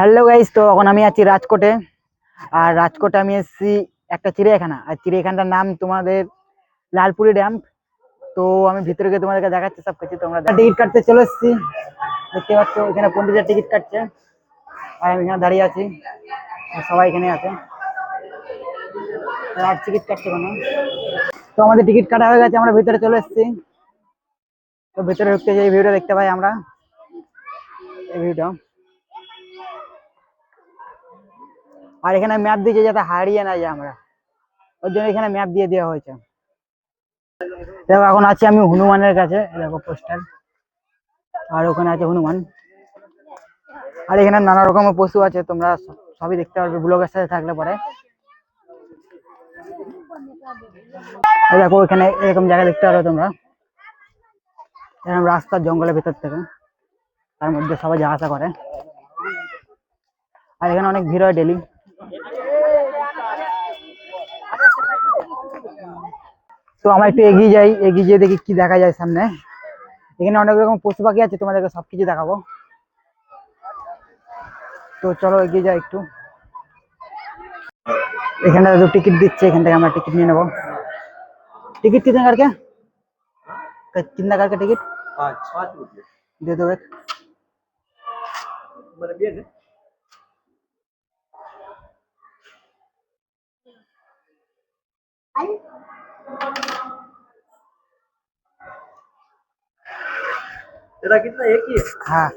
Hello guys তো এখন আমি আছি রাজকোটে। আর রাজকোটে আমি এসেছি একটা চিড়িয়াখানা। আর চিড়িয়াখানাটার নাম তোমাদের লালপুরি ড্যাম। তো আমি ভিতরে গিয়ে তোমাদেরকে দেখাচ্ছি সব কিছু। তোমরা টিকিট কাটতে চলে এসেছি। দেখতে পাচ্ছ, এখানে পন্ডিতের টিকিট কাটছে। আর আমি এখানে দাঁড়িয়ে আছি। সবাই এখানে আছে। আর টিকিট কাটছে কোনো তো আমাদের টিকিট কাটা হয়ে গেছে, আমরা ভিতরে চলে এসেছি। তো ভিতরে ঢুকতে যে ভিডিওটা দেখতে পাই আমরা, এই ভিডিওটা আর এখানে ম্যাপ দিয়েছে যাতে হারিয়ে না যায় আমরা। ওর জন্য এখানে ম্যাপ দিয়ে দেওয়া হয়েছে। দেখো, এখন আছি আমি হনুমানের কাছে। দেখো পোস্টার আর ওখানে আছে হনুমান। আর এখানে নানা রকমের পশু আছে, তোমরা সবই দেখতে পারবে। ব্লগের সাথে থাকলে পরে। দেখো, এখানে এরকম জায়গা দেখতে পারো তোমরা। এরকম রাস্তার জঙ্গলের ভেতর থেকে। তার মধ্যে সবাই যাওয়া আসা করে। আর এখানে অনেক ভিড় হয় ডেলি তো আমরা একটু এগিয়ে যাই এগিয়ে গিয়ে দেখি কি দেখা যায় সামনে এখানে অনেক রকম পশু পাখি আছে তোমাদেরকে সবকিছু দেখাবো তো চলো এগিয়ে যাই একটু এখানে তো টিকিট দিচ্ছে এখান থেকে আমরা টিকিট নিয়ে নেবো टिकट कितने करके क- कितना करके टिकट पाँच पाँच रुपये दे दो एक तेरा कितना एक ही है? हाँ।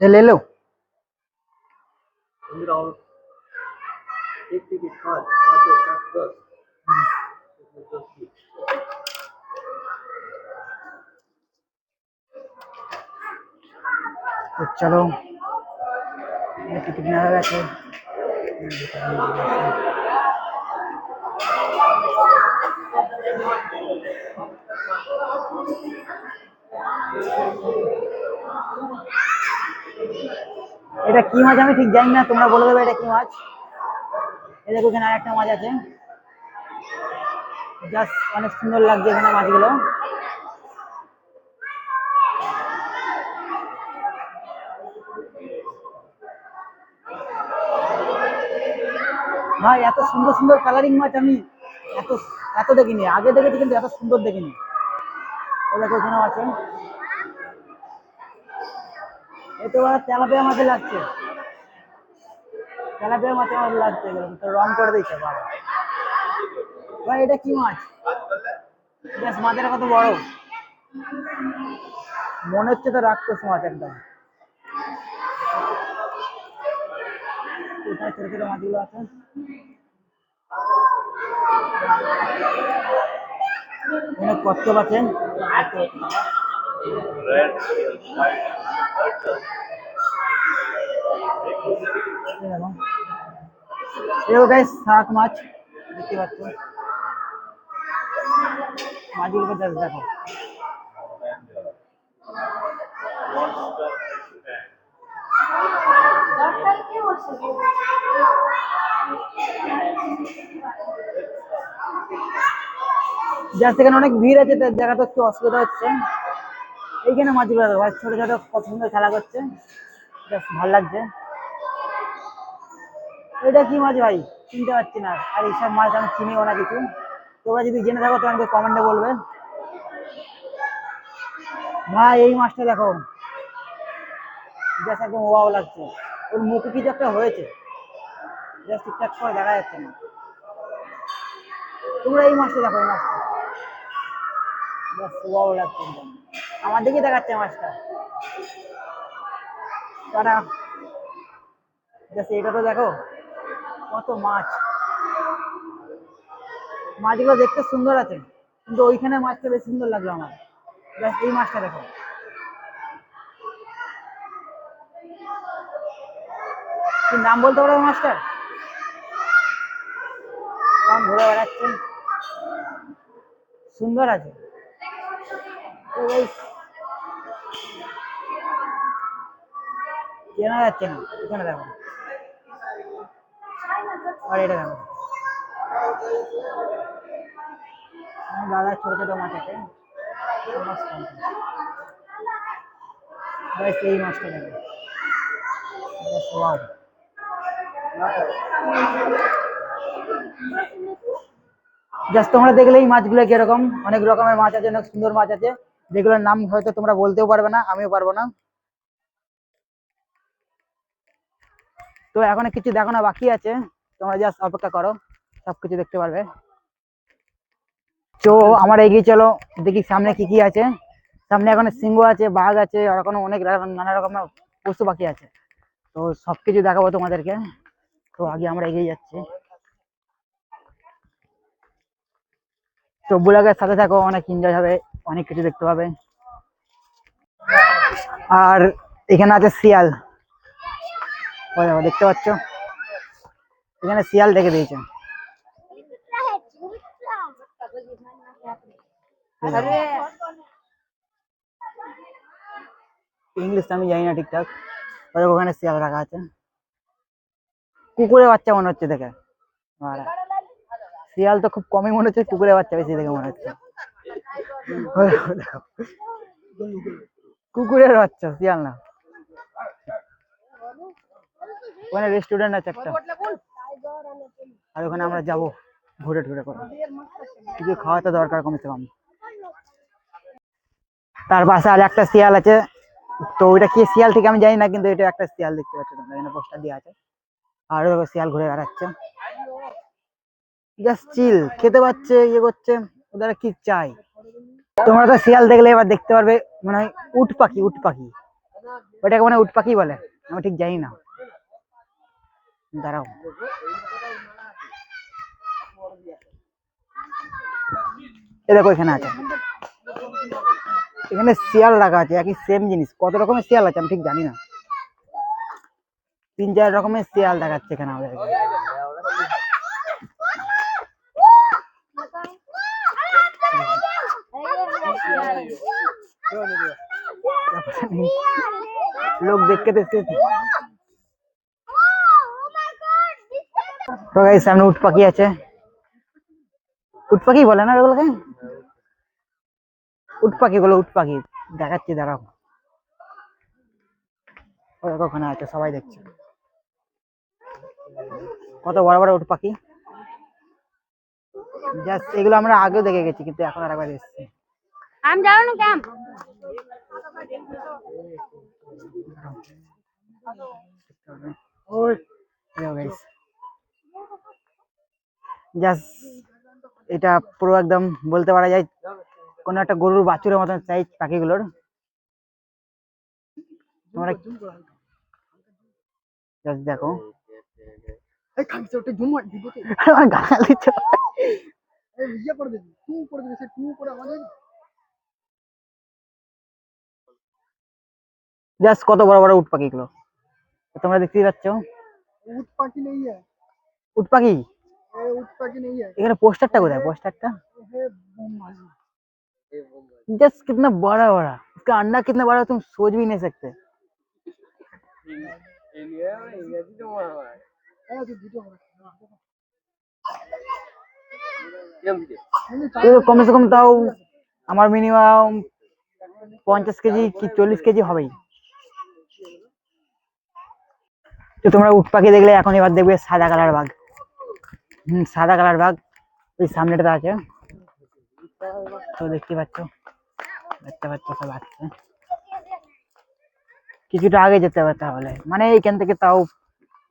ये ले लो। एक टिकट पाँच पाँच और पाँच दस। तो चलो। এটা কি মাছ আমি ঠিক জানি না, তোমরা বলে দেবে এটা কি মাছ। এ দেখো এখানে আরেকটা মাছ আছে। জাস্ট অনেক সুন্দর লাগছে এখানে মাছগুলো। ভাই, এত সুন্দর সুন্দর কালারিং মাছ আমি এত এত দেখিনি। আগে দেখেছি কিন্তু এত সুন্দর দেখিনি। ও দেখো, এখানেও আছে। এ তো তেলাপিয়া মাছে লাগছে। তেলাপিয়া মাছের মতো লাগছে তো রং করে দিয়েছে, বাবা। ভাই, এটা কি মাছ? বেশ, মাছের কত বড়। মনে হচ্ছে তো রাক্ষস মাছ একদম। কোথায় ছোট ছোট মাছগুলো আছে অনেক কচ্ছপ আছে এও গাইস শাক মাছ দেখতে পাচ্ছ মাছগুলোকে জাস্ট দেখো জাস্ট সেখানে অনেক ভিড় আছে, তার জায়গাটা একটু অসুবিধা হচ্ছে। এইখানে মাছগুলো ভাই ছোট ছোট পছন্দ খেলা করছে। ভালো লাগছে। এটা কি মাছ ভাই? চিনতে পারছি না। আর এইসব মাছ আমি চিনিও না কিছু। তোমরা যদি জেনে থাকো, তো আমাকে কমেন্টে বলবে। ভাই, এই মাছটা দেখো। জাস্ট একদম ওয়াও লাগছে। ওর মুখে কিছু একটা হয়েছে? জাস্ট ঠিকঠাক করে দেখা যাচ্ছে না। তোমরা এই মাছটা দেখো, এই মাছটা ওয়াও লাগছে আমার দিকে দেখাচ্ছে মাছটা তারা জাস্ট এটা তো দেখো, কত মাছ। মাছগুলো দেখতে সুন্দর আছে, কিন্তু ওইখানে মাছটা বেশ সুন্দর লাগল আমার। জাস্ট এই মাছটা দেখো। কি নাম বলতে পারো মাছটার কেমন ঘুরে বেড়াচ্ছে সুন্দর আছে। চেনা যাচ্ছে না, এখানে দেখো। আর এটা দেখো। দাদা ছোট ছোট মাছ আছে। এই মাছটা দেখো. জাস্ট তোমরা দেখলে এই মাছগুলো কীরকম, অনেক রকমের মাছ আছে, অনেক সুন্দর মাছ আছে। যেগুলোর নাম হয়তো তোমরা বলতেও পারবে না, আমিও পারব না। তো এখন কিছু দেখো না, বাকি আছে। তোমরা জাস্ট অপেক্ষা করো, সবকিছু দেখতে পারবে। তো আমার এগিয়ে চলো, দেখি সামনে কি কি আছে। সামনে এখন সিংহ আছে, বাঘ আছে, আর এখনও অনেক নানা রকমের পশু পাখি আছে। তো সবকিছু দেখাবো তোমাদেরকে। তো আগে আমরা এগিয়ে যাচ্ছি। তো ব্লগের সাথে থাকো, অনেক এনজয় হবে, অনেক কিছু দেখতে পাবে। আর এখানে আছে শিয়াল। দেখতে পাচ্ছ? এখানে শিয়াল দেখে দিয়েছে। ইংলিশ আমি জানি না ঠিকঠাক। ওই দেখো, ওখানে শিয়াল রাখা আছে। কুকুরের বাচ্চা মনে হচ্ছে দেখে। শিয়াল তো খুব কমই মনে হচ্ছে, কুকুরের বাচ্চা বেশি দেখে মনে হচ্ছে। কুকুরের বাচ্চা, শিয়াল না। ওখানে রেস্টুরেন্ট আছে একটা। আর ওখানে আমরা যাব ঘুরে টুরে করে। কিছু খাওয়া তো দরকার কমসে কম। তার পাশে আর একটা শিয়াল আছে। তো ওইটা কি শিয়াল ঠিক আমি জানি না, কিন্তু এটা একটা শিয়াল দেখতে পাচ্ছি এখানে পোস্টার দিয়ে আছে। আর ওই শিয়াল ঘুরে বেড়াচ্ছে। জাস্ট চিল, খেতে পাচ্ছে ইয়ে করছে, ওদের কি চাই? তোমরা তো শিয়াল দেখলে এবার দেখতে পারবে মানে উট পাখি উট পাখি। ওটাকে মানে উট পাখি বলে, আমি ঠিক জানি না। দাঁড়াও। এ দেখো এখানে আছে। এখানে শিয়াল রাখা আছে, একই সেম জিনিস। কত রকমের শিয়াল আছে আমি ঠিক জানি না। তিন চার রকমের শিয়াল দেখাচ্ছে এখানে আমাদেরকে। লোক দেখতে দেখতে। সামনে উট পাখি আছে। উট পাখি বলে না ওগুলোকে? উট পাখি গুলো উট পাখি। দেখাচ্ছি, দাঁড়াও। দেখো ওখানে আছে সবাই দেখছে। কত বড় বড় উঠ পাখি? জাস্ট এগুলো আমরা আগেও দেখে গেছি কিন্তু এখন আরেকবার একবার এসছি। জাস্ট এটা পুরো একদম বলতে পারা যায় কোনো একটা গরুর বাছুরের মতন চাই পাখিগুলোর। তোমরা জাস্ট দেখো। জাস্ট কত বড় বড় উট পাখি গুলো তোমরা দেখতেই পাচ্ছ। উট পাখি নেই উট পাখি? উট এখানে পোস্টারটা কোথায়? পোস্টারটা? जस्ट कितना बड़ा बड़ा इसका अंडा कितना बड़ा तुम सोच কমসে কম তাও আমার মিনিমাম পঞ্চাশ কেজি কি চল্লিশ কেজি হবেই। তো তোমরা উট পাখি দেখলে এখন এবার দেখবে সাদা কালার বাঘ। হম, সাদা কালার বাঘ ওই সামনেটাতে আছে। তো দেখতে পাচ্ছ দেখতে পাচ্ছ সব আসছে। কিছুটা আগে যেতে হবে তাহলে। মানে এইখান থেকে তাও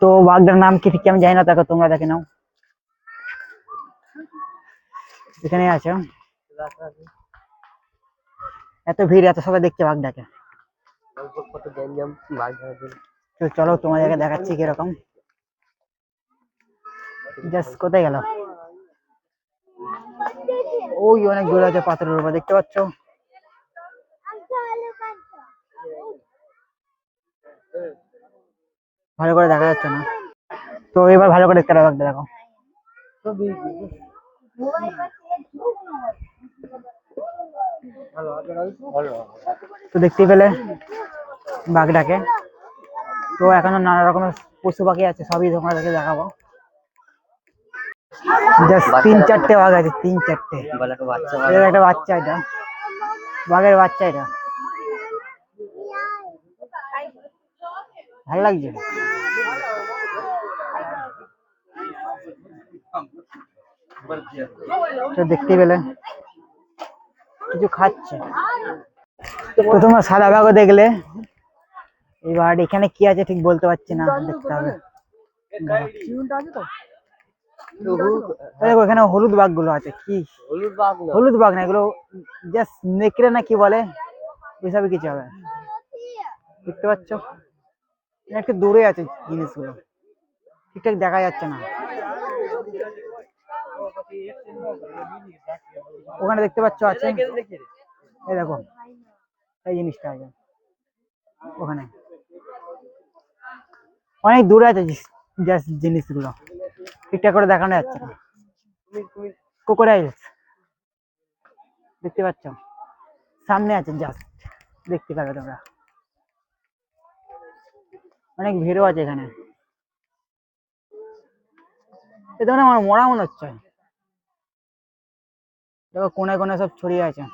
তো বাঘটার নাম কি ঠিক আমি জানি না তাকে তোমরা দেখে নাও। এখানে আছে? এত ভিড়, এত সবাই দেখছে ভাগ তো চলো তোমাদেরকে দেখাচ্ছি কীরকম। জাস্ট কোথায় গেল? ওই অনেক দূরে আছে পাথরের উপর, দেখতে পাচ্ছ? ভালো করে দেখা যাচ্ছে না। তো এবার ভালো করে দেখতে হবে দেখো। তো দেখতেই পেলে বাঘটাকে। তো এখনও নানা রকমের পশু পাখি আছে সবই তোমাদেরকে দেখাবো। তিন চারটে বাঘ আছে তিন চারটে। একটা বাচ্চা এটা। বাঘের বাচ্চা এটা। ভালো লাগছে? তো দেখতেই পেলে। কিছু খাচ্ছে। তো তোমরা সাদা বাঘও দেখলে। এবার এখানে কি আছে ঠিক বলতে পারছি না দেখতে হবে। দেখো এখানে হলুদ বাঘগুলো আছে। কি? হলুদ বাঘ না হলুদ বাঘ না এগুলো জাস্ট নেকড়ে না কি বলে? ওইসবই কিছু হবে। দেখতে পাচ্ছ? একটু দূরে আছে জিনিসগুলো। ঠিকঠাক দেখা যাচ্ছে না। ওখানে দেখতে পাচ্ছ আছে? এই দেখো এই জিনিসটা আছে ওখানে। অনেক দূরে আছে জাস্ট জিনিসগুলো। ঠিকঠাক করে দেখানো যাচ্ছে না। ক্রোকোডাইলস দেখতে পাচ্ছ? সামনে আছে জাস্ট দেখতে পাবে তোমরা। অনেক ভিড়ও আছে এখানে। এটা মানে আমার মরা মনে হচ্ছে। দেখো কোনে কোনে সব ছড়িয়ে আছে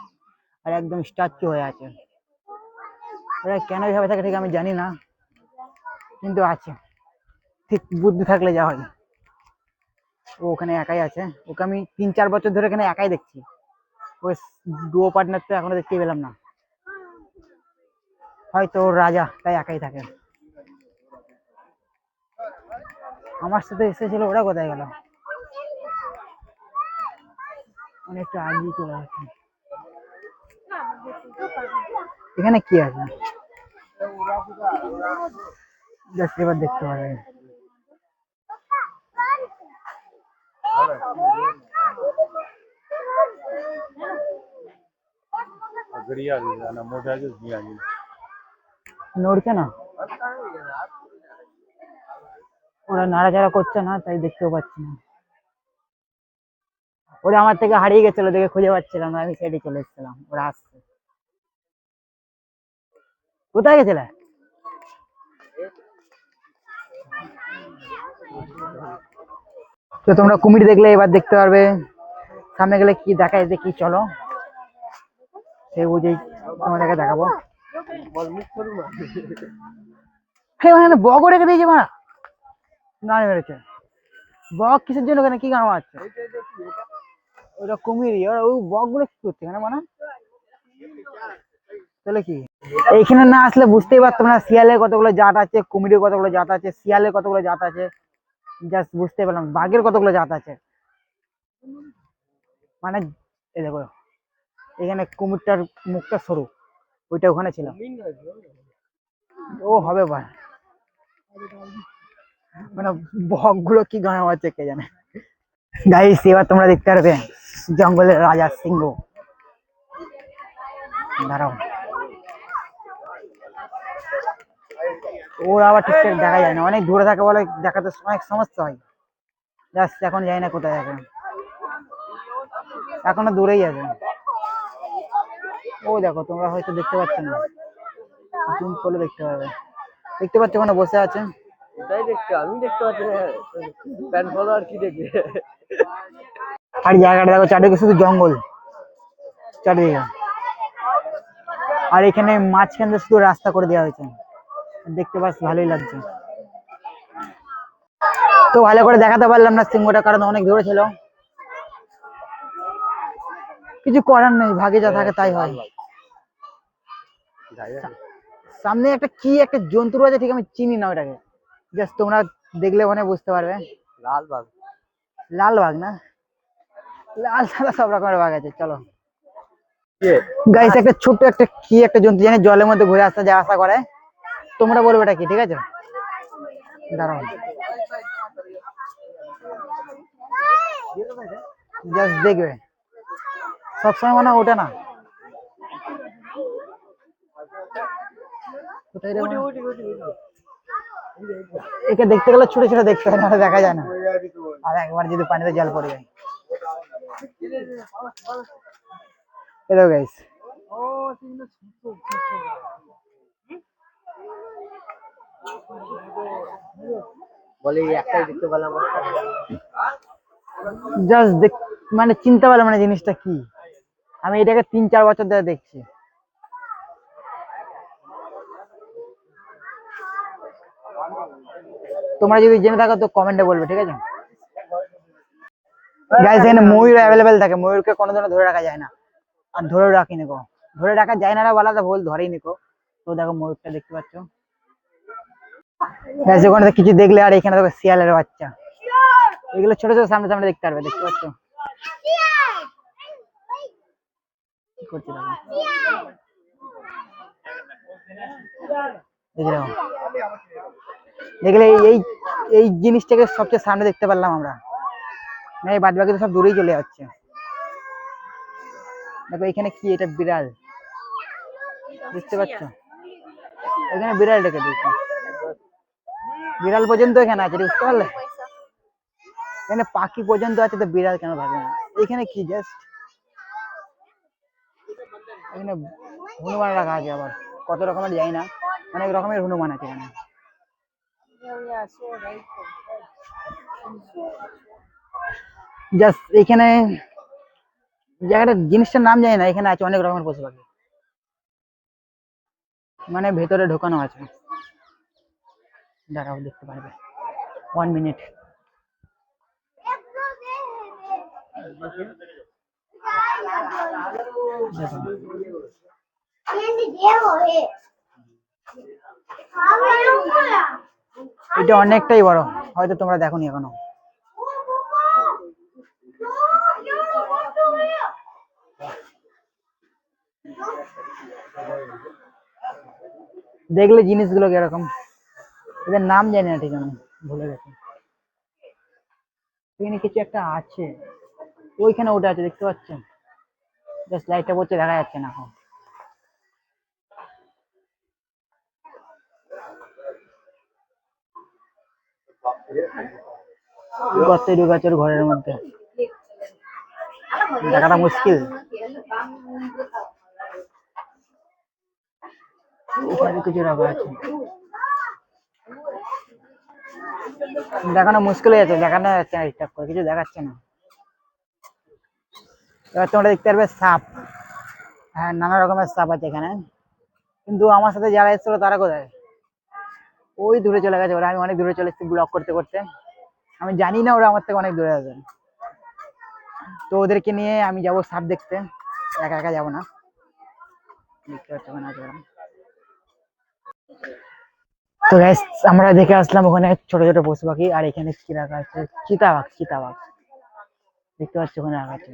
আর একদম স্ট্যাচু হয়ে আছে। এরা কেন এইভাবে থাকে ঠিক আমি জানি না, কিন্তু আছে। ঠিক বুদ্ধি থাকলে যা হয়। ও ওখানে একাই আছে। ওকে আমি তিন চার বছর ধরে এখানে একাই দেখছি। ওই ডুও পার্টনার তো এখনও দেখতে পেলাম না। হয়তো ওর রাজা, তাই একাই থাকে। আমার সাথে এসেছিল, ওরা কোথায় গেল? অনেকটা আগিয়ে চলে আসছে এখানে কি আছে? জাস্ট এবার দেখতে পাবে নড়ছে না? ওরা নাড়াচাড়া করছে না তাই দেখতেও পাচ্ছি না। ওরা আমার থেকে হারিয়ে গেছিল, দেখে খুঁজে পাচ্ছিলাম না, আমি সাইডে চলে এসেছিলাম, ওরা আসছে। কোথায় গেছিলে? তো তোমরা কুমির দেখলে এবার দেখতে পারবে, সামনে গেলে কি দেখা যেতে কি চলো সেই বুঝেই তোমাদেরকে দেখাবো। বগও রেখে দিয়েছে মারা। গান মেরেছে। বক কিসের জন্য কি গান মারছে ওটা কুমিরই ওরা ওই বকগুলো কি এখানে মানে? তাহলে কি? এইখানে না আসলে বুঝতেই পারতাম না শিয়ালের কতগুলো জাত আছে কুমিরের কতগুলো জাত আছে শিয়ালের কতগুলো জাত আছে। জাস্ট বুঝতে পারলাম, বাঘের কতগুলো জাত আছে। মানে এই দেখো, এখানে কুমিরটার মুখটা সরু, ওইটা ওখানে ছিল। ও হবে ভাই মানে বকগুলো কি গান আছে কে জানে। গাইস এবার তোমরা দেখতে পারবে। জঙ্গলের রাজা সিংহ। দাঁড়াও। ওর আবার ঠিকঠাক দেখা যায় না। অনেক দূরে থাকে বলে দেখাতে অনেক সমস্যা হয়। জাস্ট এখন যাই না কোথায় আছে। এখনও দূরেই আছে। ও দেখো, তোমরা হয়তো দেখতে পাচ্ছ না। জুম করলে দেখতে পাবে। দেখতে পাচ্ছ ওখানে বসে আছে? দেখতে, আমি দেখতে পাচ্ছি না। প্যান ফলো আর কি দেখবে? আর জায়গাটা দেখো চারিদিকে শুধু জঙ্গল। চারিদিকে। আর এখানে মাঝখান দিয়ে শুধু রাস্তা করে দেওয়া হয়েছে। দেখতে পাস ভালোই লাগছে। তো ভালো করে দেখাতে পারলাম না সিংহটা কারণ অনেক দূরে ছিল। কিছু করার নেই ভাগে যা থাকে তাই হয়। সামনে একটা কি একটা জন্তু আছে ঠিক আমি চিনি না ওটাকে। জাস্ট তোমরা দেখলে মনে বুঝতে পারবে। লাল বাঘ। লাল বাঘ না? লাল সাদা সব রকমের বাঘ আছে চলো। গাইস একটা ছোট্ট একটা কি একটা জন্তু জানি জলের মধ্যে ঘুরে আসতে যা আশা করে। তোমরা বলবে এটা কি ঠিক আছে? দাঁড়াও। জাস্ট দেখবে। সবসময় মনে হয় ওঠে না? একে দেখতে গেলে ছোট ছোট দেখতে হয় না দেখা যায় না। আর একবার যদি পানিতে জল পড়ে যায়। এলো গাইস বলে একটাই দেখতে পেলাম। জাস্ট দেখ মানে চিনতে পারলাম না জিনিসটা কি। আমি এটাকে তিন চার বছর ধরে দেখছি। তোমরা যদি জেনে থাকো তো কমেন্টে বলবে ঠিক আছে? গাইস এখানে ময়ূর অ্যাভেলেবেল থাকে। ময়ূরকে কোনোদিনও ধরে রাখা যায় না। আর ধরে রাখিনি গো। ধরে রাখা যায় না বলা তো ভুল ধরেই নিকো। তো দেখো ময়ূরটা দেখতে পাচ্ছ। গাইস ওখানে তো কিছু দেখলে আর এখানে দেখো শিয়ালের বাচ্চা। এগুলো ছোট ছোট সামনে সামনে দেখতে পারবে দেখতে পাচ্ছ? কি দেখলে এই- এই জিনিসটাকে সবচেয়ে সামনে দেখতে পারলাম আমরা। এই বাদ বাকি তো সব দূরেই চলে যাচ্ছে। দেখো এখানে কি এটা বিড়াল। বুঝতে পারছ? এখানে বিড়াল ডেকে দিয়েছে। বিড়াল পর্যন্ত এখানে আছে বুঝতে পারলে? এখানে পাখি পর্যন্ত আছে তো বিড়াল কেন থাকবে না? এখানে কি জাস্ট এখানে হনুমান রাখা আছে আবার। কত রকমের যাই না অনেক রকমের হনুমান আছে এখানে। জাস্ট এখানে জায়গাটা, জিনিসটার নাম জানি না, এখানে আছে অনেক রকমের পশু পাখি। মানে ভেতরে ঢোকানো আছে। দাঁড়াও, দেখতে পারবে। ওয়ান মিনিট এটা অনেকটাই বড়, হয়তো তোমরা দেখোনি এখনও। দেখলে জিনিসগুলো কীরকম? এদের নাম জানি না ঠিক আমি ভুলে গেছি। এখানে কিছু একটা আছে, ওইখানে ওটা আছে, দেখতে পাচ্ছেন? জাস্ট লাইটটা পড়ছে, দেখা যাচ্ছে না এখন। গর্তে ঢুকাচ্ছে ঘরের মধ্যে। দেখাটা মুশকিল। কিছু রাখা আছে। দেখানো মুশকিল হয়ে যাচ্ছে, দেখানো যাচ্ছে না ঠিকঠাক করে, কিছু দেখাচ্ছে না। এবার তোমরা দেখতে পারবে সাপ। হ্যাঁ নানা রকমের সাপ আছে এখানে। কিন্তু আমার সাথে যারা এসেছিল, তারা কোথায়? ওই দূরে চলে গেছে ওরা, আমি অনেক দূরে চলে এসেছি ব্লগ করতে করতে। আমি জানি না ওরা আমার থেকে অনেক দূরে আছে। তো ওদেরকে নিয়ে আমি যাব সাপ দেখতে। একা একা যাব না। দেখতে পাচ্ছ ওরা। তো guys, আমরা দেখে আসলাম ওখানে ছোট ছোট পশু পাখি আর এখানে কি রাখা আছে চিতাবাঘ চিতাবাঘ দেখতে পাচ্ছ ওখানে রাখা আছে।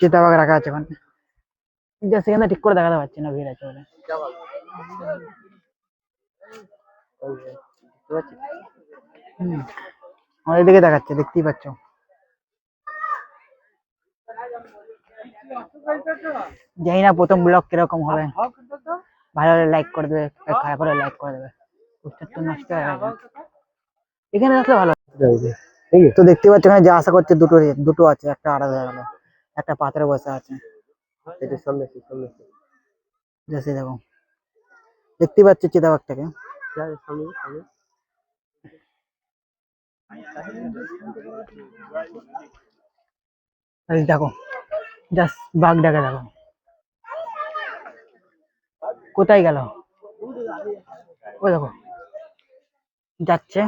চিতাবাঘ রাখা আছে ওখানে। জাস্ট এখানে ঠিক করে দেখাতে পারছি না ভিড় আছে হুম। আমাদের দিকে দেখাচ্ছে দেখতেই পাচ্ছ। জানি না প্রথম ব্লগ কীরকম হবে। ভালো হলে লাইক করে দেবে খারাপ হলে লাইক করে দেবে। পোস্টার তো নষ্ট হয়ে গেছে। এখানে আসলে ভালো। তো দেখতে পাচ্ছ এখানে যা আশা করছে দুটো দুটো আছে একটা আলাদা হয়ে গেল একটা পাথরে বসে আছে। সামনে সামনে আছে। দেখো। দেখতে পাচ্ছ চিতাবাঘটাকে। দেখো জাস্ট বাঘটাকে দেখো। কোথায় গেল? ও দেখো। যাচ্ছে।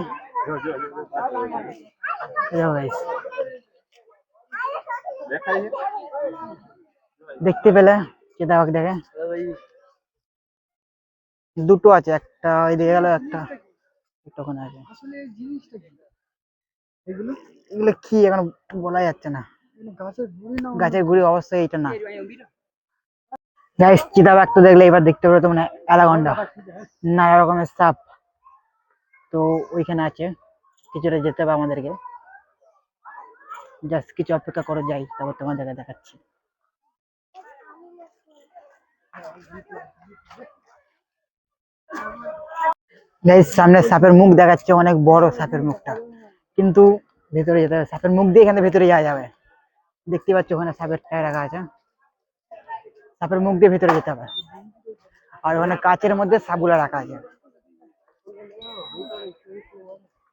দেখতে পেলে? চিতাবাঘ দেখে দুটো আছে, একটা এদিকে গেল, একটা একটা আছে এগুলো কি এখন বলা যাচ্ছে না। গাছের গুড়ি অবশ্যই এইটা না। গাইস চিতাবাঘ তো দেখলে এবার দেখতে পারো তোমরা অ্যালাগন্ডা। নানা রকমের সাপ। তো ওইখানে আছে। কিছুটা যেতে হবে আমাদেরকে। জাস্ট কিছু অপেক্ষা করে যাই, তারপর তোমাদেরকে দেখাচ্ছি। গাইস সামনে সাপের মুখ দেখাচ্ছে, অনেক বড় সাপের মুখটা। কিন্তু ভেতরে যেতে হবে। সাপের মুখ দিয়ে এখানে ভেতরে যাওয়া যাবে। দেখতে পাচ্ছ ওখানে সাপের ঠায় রাখা আছে। সাপের মুখ দিয়ে ভেতরে যেতে হবে। আর ওখানে কাচের মধ্যে সাপগুলা রাখা আছে।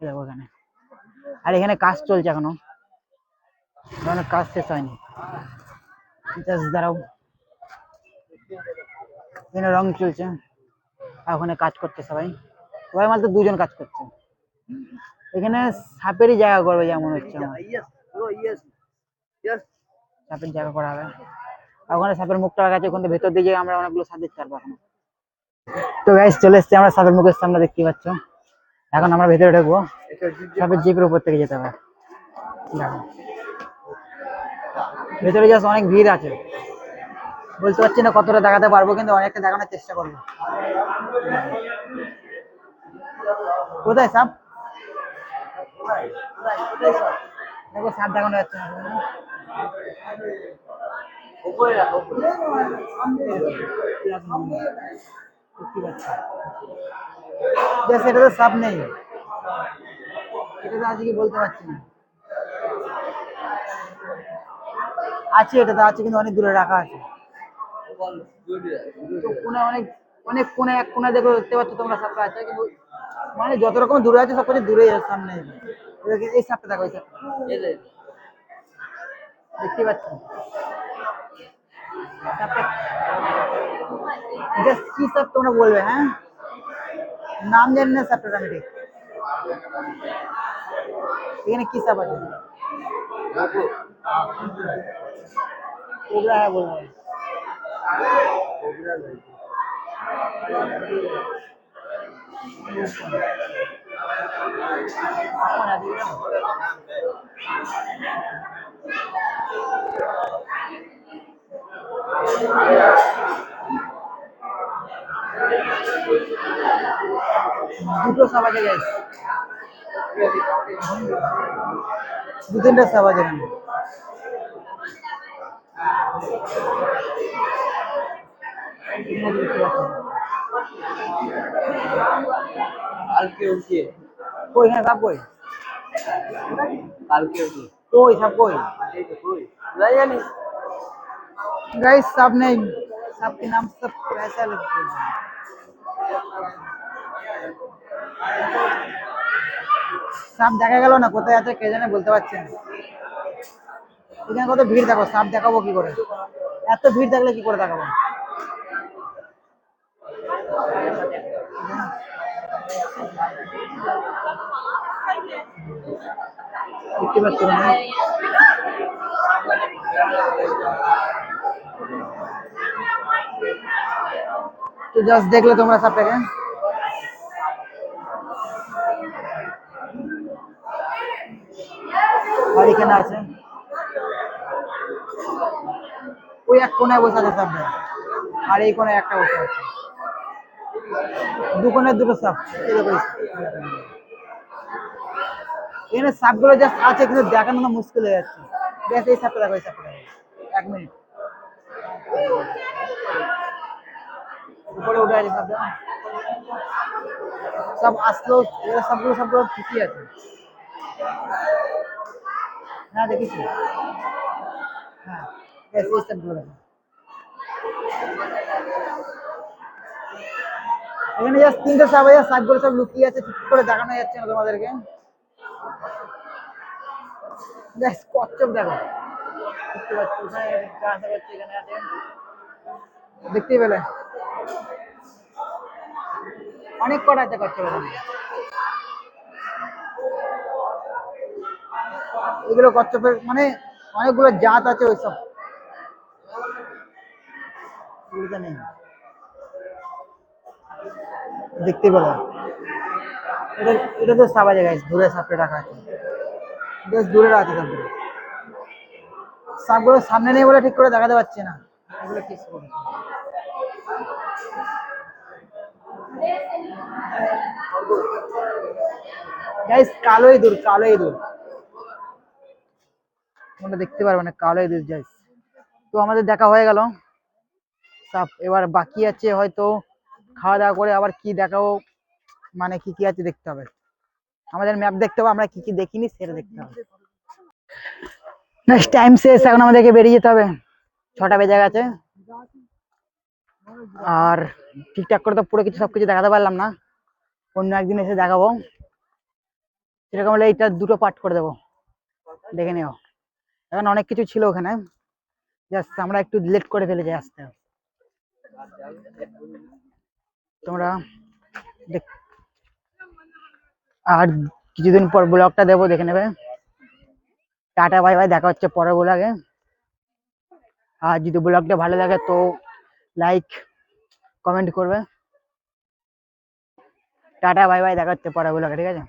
ওখানে আর এখানে কাজ চলছে এখনও। এখনও কাজ শেষ হয়নি। দাঁড়াও। এখানে রং চলছে। আর ওখানে কাজ করছে সবাই। সবাই মাত্র দুজন কাজ করছে। এখানে সাপেরই জায়গা করবে যেমন হচ্ছে আমার. সাপের জায়গা করা হবে। ওখানে সাপের মুখটা রাখা আছে ওখানে ভেতর দিকে আমরা অনেকগুলো সাপ দেখতে পারব এখন। তো গাইস চলে এসছি আমরা সাপের মুখের সামনে দেখতে পাচ্ছ। এখন আমরা ভেতরে ঢুকবো। সাপের জিপের উপর থেকে যেতে হবে। ভেতরে জাস্ট অনেক ভিড় আছে। বলতে পারছি না কতটা দেখাতে পারব, কিন্তু অনেকটা দেখানোর চেষ্টা করব। কোথায় সাপ? দেখো, সাপ দেখানো যাচ্ছে। জাস্ট এটা তো সাপ নেই। এটা তো আজকে বলতে পারছি না। আছে এটা তো আছে কিন্তু অনেক দূরে রাখা আছে। তো কোনে অনেক অনেক কোনে এক কোনে দেখো দেখতে পাচ্ছ তোমরা সাপটা আছে কিন্তু মানে যত রকম দূরে আছে সব কিছু দূরে সামনে। এই এই সাপটা দেখো এই সাপটা। দেখতে পাচ্ছ? জাস্ট কি সাপ তোমরা বলবে হ্যাঁ নাম জানি না সাপটার আমি ঠিক এখানে কি সাপ আছে রাখো। ওগুলা হ্যাঁ বলব কোবরা নাই। দুটো সাপ আছে গাইস দু তিনটা সাপ আছে। কালকে উঠিয়ে। কই হ্যাঁ সাপ কই? কালকে উঠিয়ে। কই, সাপ কই? কই? জানিস गाइस साहब ने साहब के नाम सब पैसा लगते हैं সাপ দেখা গেল না কোথায় আছে কে জানে বলতে পারছি না এখানে কত ভিড় দেখো সাপ দেখাবো কি করে এত ভিড় থাকলে কি করে দেখাবো দেখতে পাচ্ছি না তো জাস্ট দেখলে তোমরা সাপটাকে আর এখানে আছে? ওই এক কোনায় বসে আছে সাপটা। আর এই কোনায় একটা বসে আছে। দু কোনায় দুটো সাপ। এখানে সাপগুলো জাস্ট আছে, কিন্তু দেখানো মুশকিল হয়ে যাচ্ছে। ব্যাস, এই সাপটা দেখো, এই সাপটা এক মিনিট। উপরে উঠে আছে সব আসলো সবগুলো সবগুলো ঠিকই আছে। হ্যাঁ দেখেছি। হ্যাঁ এখানে জাস্ট তিনটে সাপ আছে সাপগুলো সব লুকিয়ে আছে ঠিক করে দেখানো যাচ্ছে না তোমাদেরকে। কচ্ছপ দেখো। দেখতে পাচ্ছি ওখানে যা আশা করছি এখানে আছে দেখতেই পেলে অনেক কটা আছে কচ্ছপ এখানে এগুলো কচ্ছপের মানে অনেকগুলো জাত আছে ওইসব এগুলোতে নেই দেখতে পেলে এটা এটা তো সাপ আছে গাইস দূরে সাপটা রাখা আছে বেশ দূরে আছে সাপগুলো সাপগুলো সামনে নেই বলে ঠিক করে দেখাতে পারছি না। কালো ইঁদুর কালো ইঁদুর। দেখতে পারবে না, কালো ইঁদুর গাইস তো আমাদের দেখা হয়ে গেল। সাপ, এবার বাকি আছে হয়তো খাওয়া দাওয়া করে আবার কি দেখাবো মানে কি কি আছে দেখতে হবে। আমাদের ম্যাপ দেখতে হবে, আমরা কি কি দেখিনি সেটা দেখতে হবে। নেক্সট টাইম শেষ, এখন আমাদেরকে বেরিয়ে যেতে হবে। ছটা বেজে গেছে। আর ঠিকঠাক করে তো পুরো কিছু সবকিছু দেখাতে পারলাম না। অন্য একদিন এসে দেখাবো। সেরকম হলে এইটা দুটো পার্ট করে দেবো। দেখে নিও। এখন অনেক কিছু ছিল ওখানে। জাস্ট আমরা একটু লেট করে ফেলেছি আসতে। তোমরা আর কিছুদিন পর ব্লগটা দেবো, দেখে নেবে। টাটা, বাই বাই, দেখা হচ্ছে পরের ব্লগে আর যদি ব্লগটা ভালো লাগে তো লাইক কমেন্ট করবে। টাটা, বাই বাই, দেখা হচ্ছে পরের ব্লগে ঠিক আছে?